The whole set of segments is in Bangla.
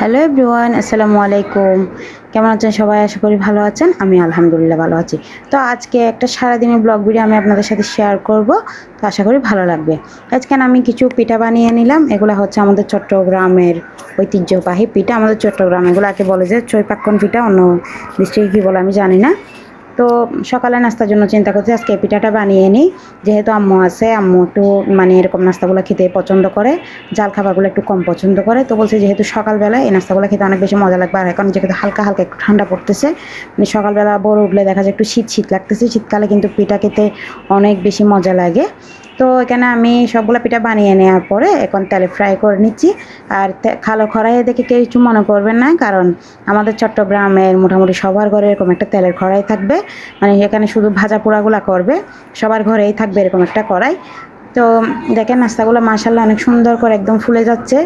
হ্যালো এভরিওয়ান, আসসালামু আলাইকুম। কেমন আছেন সবাই? আশা করি ভালো আছেন। আমি আলহামদুলিল্লাহ ভালো আছি। তো আজকে একটা সারাদিনের ব্লগ ভিডিও আমি আপনাদের সাথে শেয়ার করব। তো আশা করি ভালো লাগবে। আজকে আমি কিছু পিঠা বানিয়ে নিলাম। এগুলো হচ্ছে আমাদের চট্টগ্রামের ঐতিহ্যবাহী পিঠা। আমাদের চট্টগ্রাম, এগুলোকে বলে যে চৈপাক্ষণ পিঠা, অন্য ডিস্ট্রিক্টে কী বলে আমি জানি না। তো সকালে নাস্তার জন্য চিন্তা করছি, আজকে পিঠাটা বানিয়ে নিই। যেহেতু আম্মু আছে, আম্মু একটু মানে এরকম নাস্তাগুলো খেতে পছন্দ করে, জাল খাবারগুলো একটু কম পছন্দ করে। তো বলছে যেহেতু সকালবেলা এই নাস্তাগুলো খেতে অনেক বেশি মজা লাগবে, আর এখন যেহেতু হালকা হালকা একটু ঠান্ডা পড়তেছে মানে সকালবেলা বড় উঠলে দেখা যায় একটু শীত শীত লাগতেছে। শীতকালে কিন্তু পিঠা খেতে অনেক বেশি মজা লাগে। তো এখানে আমি সবগুলো পিঠা বানিয়ে নেওয়ার পরে এখন তেলে ফ্রাই করে নিচ্ছি। আর খালো খড়াইয়ে দেখে কেউ কিছু মনে করবেন না, কারণ আমাদের চট্টগ্রামের মোটামুটি সবার ঘরে এরকম একটা তেলের কড়াই থাকবে। মানে এখানে শুধু ভাজা পোড়াগুলা করবে, সবার ঘরেই থাকবে এরকম একটা কড়াই। তো দেখেন নাস্তাগুলো মাসাল্লাহ অনেক সুন্দর করে একদম ফুলে যাচ্ছে।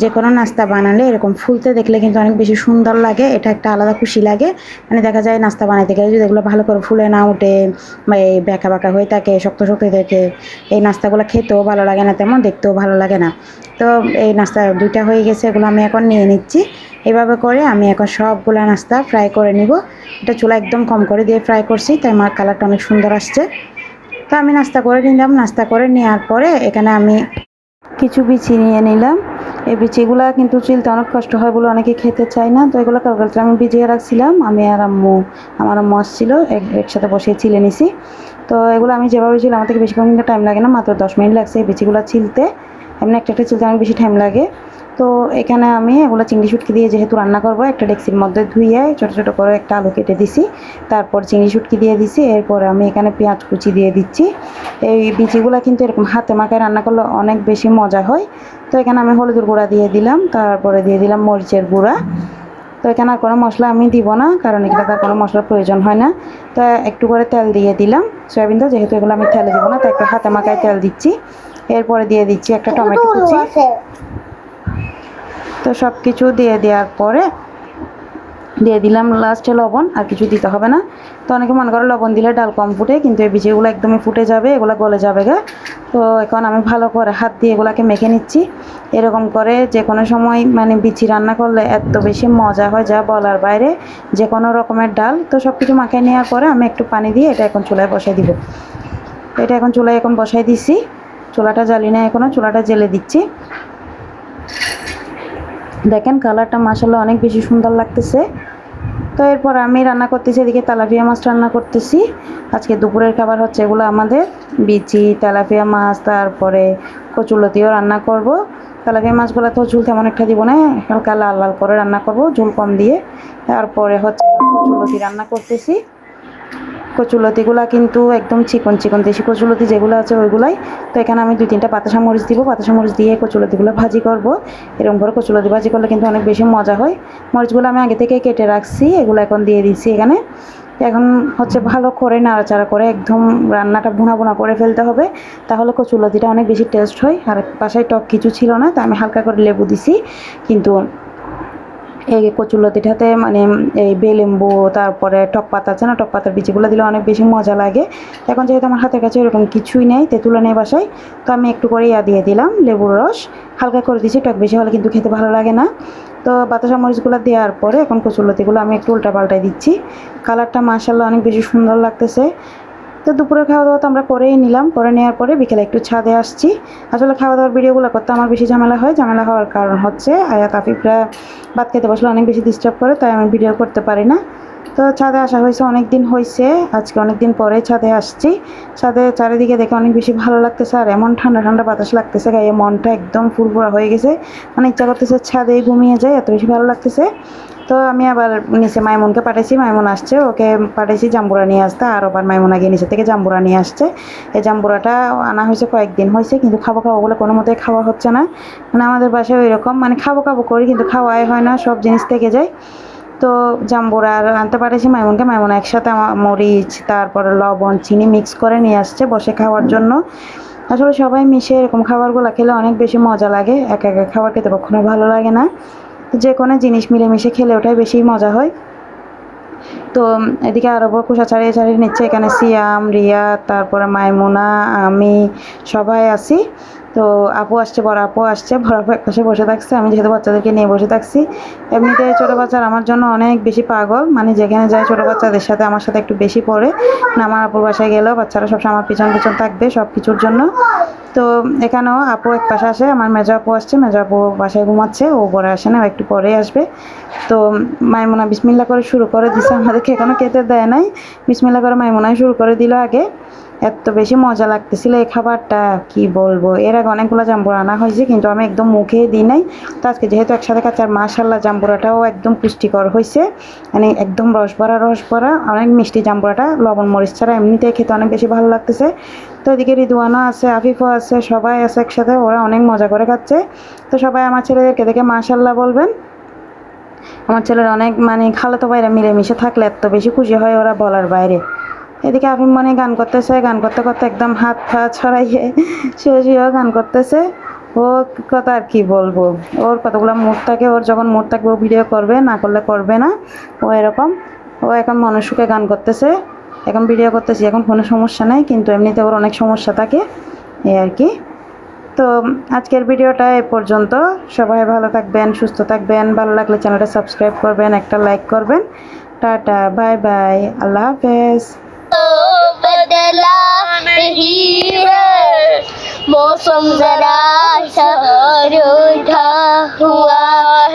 যে কোনো নাস্তা বানালে এরকম ফুলতে দেখলে কিন্তু অনেক বেশি সুন্দর লাগে, এটা একটা আলাদা খুশি লাগে। মানে দেখা যায় নাস্তা বানাইতে গেলে যদি এগুলো ভালো করে ফুলে না ওঠে বা এই ব্যাকা বাঁকা হয়ে থাকে, শক্ত শক্ত থাকে, এই নাস্তাগুলো খেতেও ভালো লাগে না তেমন, দেখতেও ভালো লাগে না। তো এই নাস্তা দুইটা হয়ে গেছে, এগুলো আমি এখন নিয়ে নিচ্ছি। এভাবে করে আমি এখন সবগুলো নাস্তা ফ্রাই করে নিব। এটা চুলা একদম কম করে দিয়ে ফ্রাই করছি, তাই আমার কালারটা অনেক সুন্দর আসছে। তো আমি নাস্তা করে নিলাম। নাস্তা করে নেওয়ার পরে এখানে আমি কিছু বিচি নিয়ে নিলাম। এই বিচিগুলা কিন্তু চিলতে অনেক কষ্ট হয় বলে অনেকে খেতে চায় না। তো এগুলো কালকালটা আমি ভিজিয়ে রাখছিলাম। আমি আর আম্মু, আমার আম্মু আসছিল একসাথে বসে চিলে নিছি। তো এগুলো আমি যেভাবে ছিল, আমার থেকে বেশিক্ষণ কিন্তু টাইম লাগে না। মাত্র দশ মিনিট লাগছে এই বিচিগুলো ছিলতে এমনি একটা একটা চিলতে অনেক বেশি টাইম লাগে। তো এখানে আমি এগুলো চিংড়ি শুটকি দিয়ে যেহেতু রান্না করব, একটা ডেক্সির মধ্যে ধুইয়ে ছোটো ছোটো করে একটা আলু কেটে দিছি। তারপর চিংড়ি শুটকি দিয়ে দিছি, এরপর আমি এখানে পেঁয়াজ কুচি দিয়ে দিচ্ছি। এই বিচিগুলো কিন্তু এরকম হাতে মাখায় রান্না করলে অনেক বেশি মজা হয়। তো এখানে আমি হলুদের গুঁড়া দিয়ে দিলাম, তারপরে দিয়ে দিলাম মরিচের গুঁড়া। তো এখানে আর কোনো মশলা আমি দিব না, কারণ এখানে তার কোনো মশলার প্রয়োজন হয় না। তো একটু করে তেল দিয়ে দিলাম। সয়াবিন তো যেহেতু এগুলো আমি তেলে দিব না, তো একটু হাতে মাখায় তেল দিচ্ছি। এরপরে দিয়ে দিচ্ছি একটা টমেটো কুচি। তো সব কিছু দিয়ে দেওয়ার পরে দিয়ে দিলাম লাস্টে লবণ আর কিছু দিতে হবে না। তো অনেকে মনে করে লবণ দিলে ডাল কম ফুটে কিন্তু এই বীজগুলো একদমই ফুটে যাবে এগুলো গলে যাবে গে। তো এখন আমি ভালো করে হাত দিয়ে এগুলাকে মেখে নিচ্ছি। এরকম করে যে কোনো সময় মানে বিচি রান্না করলে এত বেশি মজা হয় যা বলার বাইরে। যে কোনো রকমের ডাল তো সব কিছু মাখিয়ে নেওয়ার পরে আমি একটু পানি দিয়ে এটা এখন চুলায় বসাই দিব। এটা এখন চুলায় এখন বসাই দিছি। চুলাটা জ্বালি না এখনও চুলাটা জেলে দিচ্ছি। দেখেন কালারটা মাসাল্লাহ অনেক বেশি সুন্দর লাগতেছে। তো এরপর আমি রান্না করতেছি এদিকে তেলাপিয়া মাছ রান্না করতেছি। আজকে দুপুরের খাবার হচ্ছে এগুলো আমাদের। বিচি, তেলাপিয়া মাছ, তারপরে কচুলতিও রান্না করব। তেলাপিয়া মাছগুলো তো ঝুল তেমন একটা দিব না হালকা লাল লাল করে রান্না করব, ঝুল কম দিয়ে। তারপরে হচ্ছে কচুলতি রান্না করতেছি। কচুলতিগুলা কিন্তু একদম চিকন চিকন দেশি কচুলতি যেগুলো আছে ওইগুলাই। তো এখানে আমি দুই তিনটা পাতাসা মরিচ দিব পাতাসা মরিচ দিয়ে কচুলতিগুলো ভাজি করব। এরকম করে কচুলতি ভাজি করলে কিন্তু অনেক বেশি মজা হয়। মরিচগুলো আমি আগে থেকে কেটে রাখছি, এগুলো এখন দিয়ে দিচ্ছি এখানে। এখন হচ্ছে ভালো করে নাড়াচাড়া করে একদম রান্নাটা ভুনা ভুনা করে ফেলতে হবে, তাহলে কচুলতিটা অনেক বেশি টেস্ট হয়। আর বাসায় টক কিছু ছিল না, তো আমি হালকা করে লেবু দিছি, কিন্তু এই কচুলতিটাতে মানে এই বেলেম্বু, তারপরে টক পাতা আছে না, টক পাতার বিচিগুলো দিলে অনেক বেশি মজা লাগে। এখন যেহেতু আমার হাতের কাছে এরকম কিছুই নেই তেঁতুলা নেই বাসায়, তো আমি একটু করে ইয়া দিয়ে দিলাম, লেবুর রস। হালকা করে দিয়েছি, টক বেশি হলে কিন্তু খেতে ভালো লাগে না। তো বাতাসা মরিচগুলো দেওয়ার পরে এখন কচুলতিগুলো আমি একটু উল্টা পাল্টাই দিচ্ছি। কালারটা মাসাল্লাহ অনেক বেশি সুন্দর লাগতেছে। তো দুপুরে খাওয়া দাওয়া তো আমরা করেই নিলাম, করে নেওয়ার পরে বিকেলে একটু ছাদে আসছি। আসলে খাওয়া দাওয়ার ভিডিওগুলো করতে আমার বেশি ঝামেলা হয়, ঝামেলা হওয়ার কারণ হচ্ছে আয়া তাফিফরা ভাত খেতে বসলে অনেক বেশি ডিস্টার্ব করে, তাই আমি ভিডিও করতে পারি না। তো ছাদে আসা হয়েছে অনেক দিন হয়েছে। আজকে অনেক দিন পরে ছাদে আসছি। ছাদে চারিদিকে দেখে অনেক বেশি ভালো লাগতেছে, আর এমন ঠান্ডা ঠান্ডা বাতাস লাগতেছে, গায়ে মনটা একদম ফুরফুরা হয়ে গেছে। মানে ইচ্ছা করতেছে ছাদে ঘুমিয়ে যায় এত বেশি ভালো লাগতেছে। তো আমি আবার নিচে মাইমুনকে পাঠাইছি, মাইমুন আসছে, ওকে পাঠাইছি জাম্বুরা নিয়ে আসতে, আর আবার মাইমুন আগে নিচে থেকে জাম্বুরা নিয়ে আসছে। এই জাম্বুরাটা আনা হয়েছে কয়েকদিন হয়েছে, কিন্তু খাব খাব বলে কোনো মতে খাওয়া হচ্ছে না। মানে আমাদের বাসায় ওই রকম মানে খাব খাব করি, কিন্তু খাওয়াই হয় না, সব জিনিস থেকে যায়। তো জাম্বুরা আর আনতে পারেছি মাইমুনকে, মাইমুন একসাথে মরিচ, তারপরে লবণ, চিনি মিক্স করে নিয়ে আসছে বসে খাওয়ার জন্য। আসলে সবাই মিশে এরকম খাবারগুলো খেলে অনেক বেশি মজা লাগে, একা একা খাবার খেতে কখনো ভালো লাগে না। যে কোনো জিনিস মিলেমিশে খেলে ওটাই বেশি মজা হয়। তো এদিকে আরব কুসা ছাড়িয়ে ছাড়িয়ে নিচ্ছে, এখানে সিয়াম, রিয়া, তারপরে মাইমুনা, আমি, সবাই আছি। তো আপু আসছে, বড় আপু আসছে, বড় আপু একপাশে বসে থাকছে, আমি যেহেতু বাচ্চাদেরকে নিয়ে বসে থাকছি। এমনিতে ছোটো বাচ্চার আমার জন্য অনেক বেশি পাগল মানে যেখানে যায় ছোটো বাচ্চাদের সাথে আমার সাথে একটু বেশি পড়ে। না আমার আপুর বাসায় গেলেও বাচ্চারা সবসময় আমার পিছন পিছন থাকবে সব কিছুর জন্য। তো এখানেও আপু এক পাশে আসে, আমার মেজো আপু আসছে, মেজো আপু বাসায় ঘুমাচ্ছে, ও পরে আসে না একটু পরেই আসবে। তো মাইমোনা বিসমিল্লা করে শুরু করে দিছে, আমাদেরকে এখনও খেতে দেয় নাই। বিসমিল্লা করে মাইমুনাই শুরু করে দিল আগে। এত বেশি মজা লাগতেছিল এই খাবারটা, কি বলব? এর আগে অনেকগুলো জাম্বুরা আনা হয়েছে, কিন্তু আমি একদম মুখে দিই নাই। তো আজকে যেহেতু একসাথে খাচ্ছি, আর মাশাল্লাহ জাম্বুরাটাও একদম পুষ্টিকর হয়েছে। মানে একদম রস ভরা রস ভরা অনেক মিষ্টি জাম্বুরাটা। লবণ মরিচ ছাড়া এমনিতেই খেতে অনেক বেশি ভালো লাগতেছে। তো এদিকে রিদুয়ানা আছে, আফিফও আছে, সবাই আছে একসাথে, ওরা অনেক মজা করে খাচ্ছে। তো সবাই আমার ছেলেদেরকে দেখে মাশাল্লাহ বলবেন। আমার ছেলের অনেক মানে খালাতো বাইরে মিলেমিশে থাকলে এত বেশি খুশি হয় ওরা বলার বাইরে। এদিকে আফিম মনে গান করতেছে, গান করতে করতে একদম হাত পা ছড়াইয়ে শুয়ে শুয়ে গান করতেছে। ও কথা আর কি বলব? ওর কতগুলো মুড থাকে, ওর যখন মুড থাকবে ও ভিডিও করবে, না করলে করবে না। ও এরকম। ও এখন মানুষকে গান করতেছে, এখন ভিডিও করতেছি, এখন কোনো সমস্যা নাই, কিন্তু এমনিতে ওর অনেক সমস্যা থাকে, এই আর কি। তো আজকের ভিডিওটা এ পর্যন্ত। সবাই ভালো থাকবেন, সুস্থ থাকবেন, ভালো লাগলে চ্যানেলটা সাবস্ক্রাইব করবেন, একটা লাইক করবেন। টাটা, বাই বাই, আল্লাহ হাফেজ। नहीं है मौसम जरा सा रूठा हुआ है